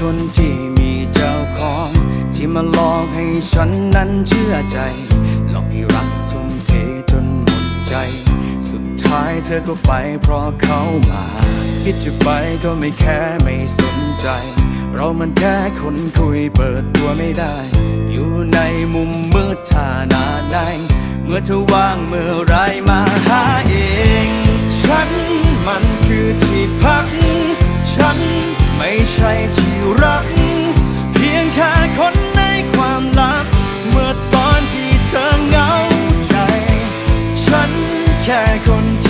คนที่มีเจ้าของ ที่มาหลอกให้ฉันนั้นเชื่อใจ หลอกให้รักทุ่มเทจนหมดใจ สุดท้ายเธอก็ไปเพราะเขามา คิดจะไปก็ไม่แค่ไม่สนใจ เรามันแค่คนคุยเปิดตัวไม่ได้ อยู่ในมุมมืดท่านาใดเมื่อเธอว่างเมื่อไร ใครที่รัก เพียงแค่คนในความลับ เมื่อตอนที่เธอเหงาใจ ฉันแค่คนที่